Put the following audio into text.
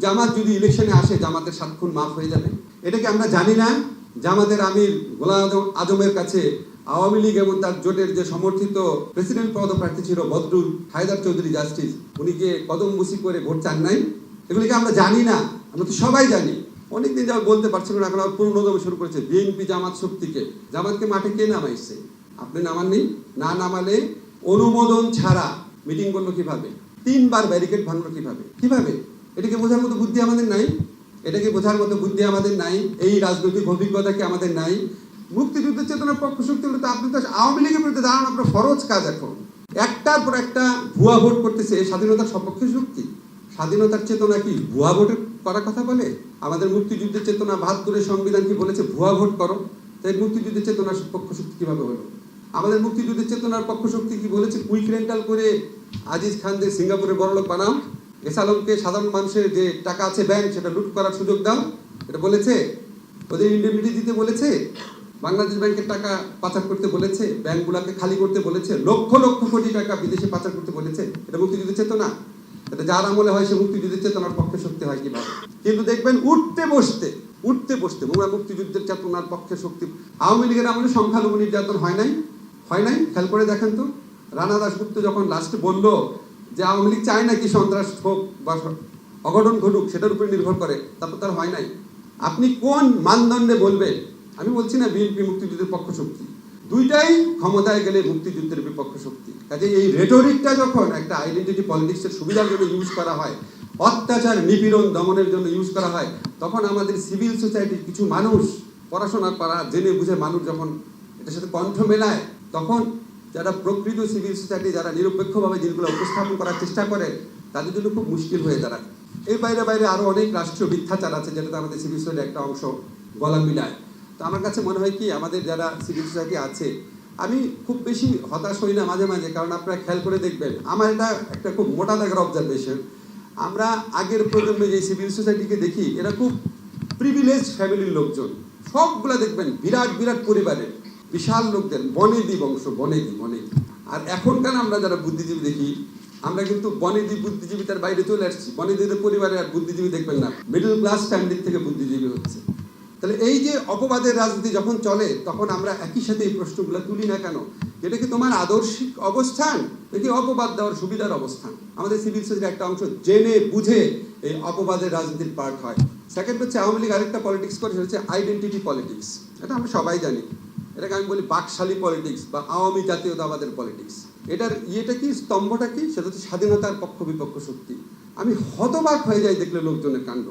জামাত যদি ইলেকশনে আসে, জামাতের সাত খুন মাফ হয়ে যাবে। এটাকে আমরা জানি না? জামাতের আমির গোলাম আজম- আজমের কাছে আওয়ামী লীগ এবং তার জোটের যে সমর্থিত প্রেসিডেন্ট পদপ্রার্থী ছিল বদরুল হায়দার চৌধুরী জাস্টিস, উনি গিয়ে কদম মুসি করে ভোট চান নাই। এগুলিকে আমরা জানি না? আমরা তো সবাই জানি। অনেকদিন যাওয়া বলতে পারছিল না, এখন আবার শুরু করেছে বিএনপি জামাত শক্তিকে। জামাতকে মাঠে কে নামাইছে? আপনি নামাননি না নামালে অনুমোদন ছাড়া মিটিং করল কীভাবে? তিনবার ব্যারিকেড ভাঙলো কীভাবে? কীভাবে? এটাকে বোঝার মতো বুদ্ধি আমাদের নাই। এটাকে বোঝার মতো বুদ্ধি আমাদের নাই। এই রাজনৈতিক অভিজ্ঞতা কি আমাদের নাই? মুক্তিযুদ্ধের চেতনার পক্ষ শক্তি হলে আপনি তো আওয়ামী লীগের বিরুদ্ধে দাঁড়ান, আপনার ফরজ কাজ এখন। একটার পর একটা ভুয়া ভোট করতেছে স্বাধীনতার সপক্ষে শক্তি। স্বাধীনতার চেতনা কি? ভুয়া ভোট করার কথা বলে? আমাদের মুক্তিযুদ্ধের চেতনা বাহাত্তরের সংবিধান কি বলেছে? ভুয়া ভোট করো। তাই মুক্তিযুদ্ধের চেতনার পক্ষ শক্তি কীভাবে হলো? আমাদের মুক্তিযুদ্ধের চেতনার পক্ষ শক্তি কি বলেছে? কুইক রেন্টাল করে আজিজ খানদের সিঙ্গাপুরে বড়লোক বানাও। এসালমকে সাধারণ মানুষের যে টাকা আছে ব্যাংক সেটা লুট করার সুযোগ দাও। এটা বলেছে, ওদের ইন্ডেমনিটি দিতে বলেছে, বাংলাদেশ ব্যাংকের টাকা পাচার করতে বলেছে ব্যাংকগুলোকে খালি করতে বলেছে, লক্ষ লক্ষ কোটি টাকা বিদেশে পাচার করতে বলেছে। এটা মুক্তিযুদ্ধের চেতনা। এটা যার আমলে হয়, সে মুক্তিযুদ্ধের চেতনার পক্ষে শক্তি হয় কীভাবে কিন্তু দেখবেন, উঠতে বসতে উঠতে বসতে, মোরা মুক্তিযুদ্ধের চেতনার পক্ষে শক্তি। আওয়ামী লীগের আমলে সংখ্যালঘু নির্যাতন হয় নাই? হয় নাই? খেয়াল করে দেখেন তো। রানা দাসগুপ্ত যখন লাস্টে বলল যে আওয়ামী লীগ চায় নাকি সন্ত্রাস হোক বা অঘটন ঘটুক, সেটার উপরে নির্ভর করে। তারপর তার হয় নাই। আপনি কোন মানদণ্ডে বলবেন আমি বলছি না বিএনপি মুক্তিযুদ্ধের পক্ষ শক্তি। দুইটাই ক্ষমতায় গেলে মুক্তিযুদ্ধের বিপক্ষ শক্তি। কাজে এই রেটোরিকটা যখন একটা আইডেন্টিটি পলিটিক্সের সুবিধার জন্য ইউজ করা হয়, অত্যাচার, নিপীড়ন, দমনের জন্য ইউজ করা হয়, তখন আমাদের সিভিল সোসাইটির কিছু মানুষ পড়াশোনা করা, জেনে বুঝে মানুষ যখন এটার সাথে কণ্ঠ মেলায়, তখন যারা প্রকৃত সিভিল সোসাইটি যারা নিরপেক্ষভাবে জিনিসগুলো উপস্থাপন করার চেষ্টা করে, তাদের জন্য খুব মুশকিল হয়ে দাঁড়ায়। এর বাইরে বাইরে আরও অনেক রাষ্ট্রীয় মিথ্যাচার আছে, যেটাতে আমাদের সিভিল সোসাইটির একটা অংশ গলা মিলায়। তো আমার কাছে মনে হয় কি, আমাদের যারা সিভিল সোসাইটি আছে, আমি খুব বেশি হতাশ হই না মাঝে মাঝে, কারণ আপনারা খেয়াল করে দেখবেন, আমার এটা একটা খুব মোটা দাগের অবজারভেশন আমরা আগের প্রজন্মে যে সিভিল সোসাইটিকে দেখি, এরা খুব প্রিভিলেজ ফ্যামিলির লোকজন। সবগুলো দেখবেন, বিরাট বিরাট পরিবারের। বিশাল লোকদের বনেদি বংশ, বনেদি বনেদি। আর এখনকার আমরা যারা বুদ্ধিজীবী দেখি, আমরা কিন্তু বনেদি বুদ্ধিজীবী তার বাইরে চলে আসছি। বনেদিদের পরিবারে আর বুদ্ধিজীবী দেখবেন না। মিডল ক্লাস ফ্যামিলির থেকে বুদ্ধিজীবী হচ্ছে। তাহলে এই যে অপবাদের রাজনীতি যখন চলে, তখন আমরা একই সাথে এই প্রশ্নগুলো তুলি না কেন? এটা কি তোমার আদর্শিক অবস্থান? নাকি অপবাদ দেওয়ার সুবিধার অবস্থান? আমাদের সিভিল সোসাইটির একটা অংশ জেনে বুঝে এই অপবাদের রাজনীতির পার্ট হয়। সেকেন্ড হচ্ছে আওয়ামী লীগ আরেকটা পলিটিক্স করে, সেটা হচ্ছে আইডেন্টিটি পলিটিক্স এটা আমরা সবাই জানি। এটাকে আমি বলি বাকশালী পলিটিক্স বা আওয়ামী জাতীয়তাবাদের পলিটিক্স এটার ইয়েটা কি? স্তম্ভটা কি? সেটা হচ্ছে স্বাধীনতার পক্ষ বিপক্ষ শক্তি। আমি হতবাক হয়ে যাই দেখলে লোকজনের কাণ্ড।